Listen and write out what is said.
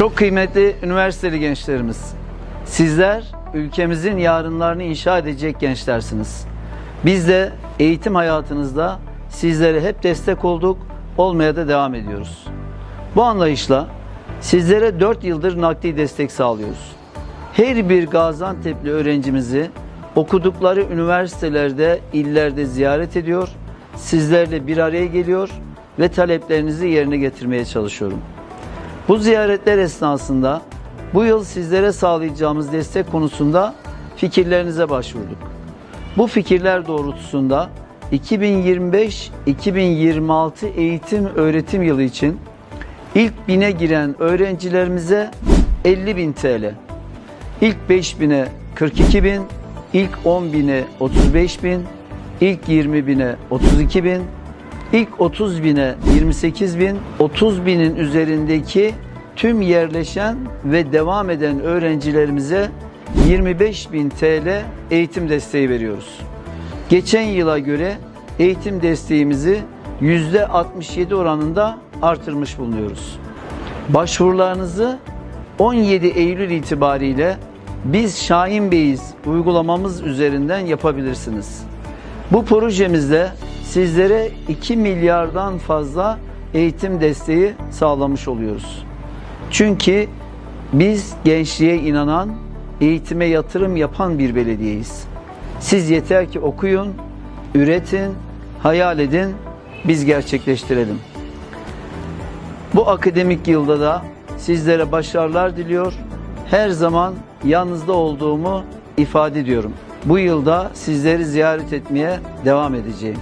Çok kıymetli üniversiteli gençlerimiz. Sizler ülkemizin yarınlarını inşa edecek gençlersiniz. Biz de eğitim hayatınızda sizlere hep destek olduk, olmaya da devam ediyoruz. Bu anlayışla sizlere 4 yıldır nakdi destek sağlıyoruz. Her bir Gaziantep'li öğrencimizi okudukları üniversitelerde, illerde ziyaret ediyor, sizlerle bir araya geliyor ve taleplerinizi yerine getirmeye çalışıyorum. Bu ziyaretler esnasında bu yıl sizlere sağlayacağımız destek konusunda fikirlerinize başvurduk. Bu fikirler doğrultusunda 2025-2026 eğitim öğretim yılı için ilk bine giren öğrencilerimize 50.000 TL, ilk 5000'e 42.000, ilk 10.000'e 35.000, ilk 20.000'e 32.000, ilk 30 bine 28 bin, 30 binin üzerindeki tüm yerleşen ve devam eden öğrencilerimize 25 bin TL eğitim desteği veriyoruz. Geçen yıla göre eğitim desteğimizi %67 oranında artırmış bulunuyoruz. Başvurularınızı 17 Eylül itibariyle biz Şahin Beyiz uygulamamız üzerinden yapabilirsiniz. Bu projemizde sizlere 2 milyardan fazla eğitim desteği sağlamış oluyoruz. Çünkü biz gençliğe inanan, eğitime yatırım yapan bir belediyeyiz. Siz yeter ki okuyun, üretin, hayal edin, biz gerçekleştirelim. Bu akademik yılda da sizlere başarılar diliyor. Her zaman yanınızda olduğumu ifade ediyorum. Bu yılda sizleri ziyaret etmeye devam edeceğim.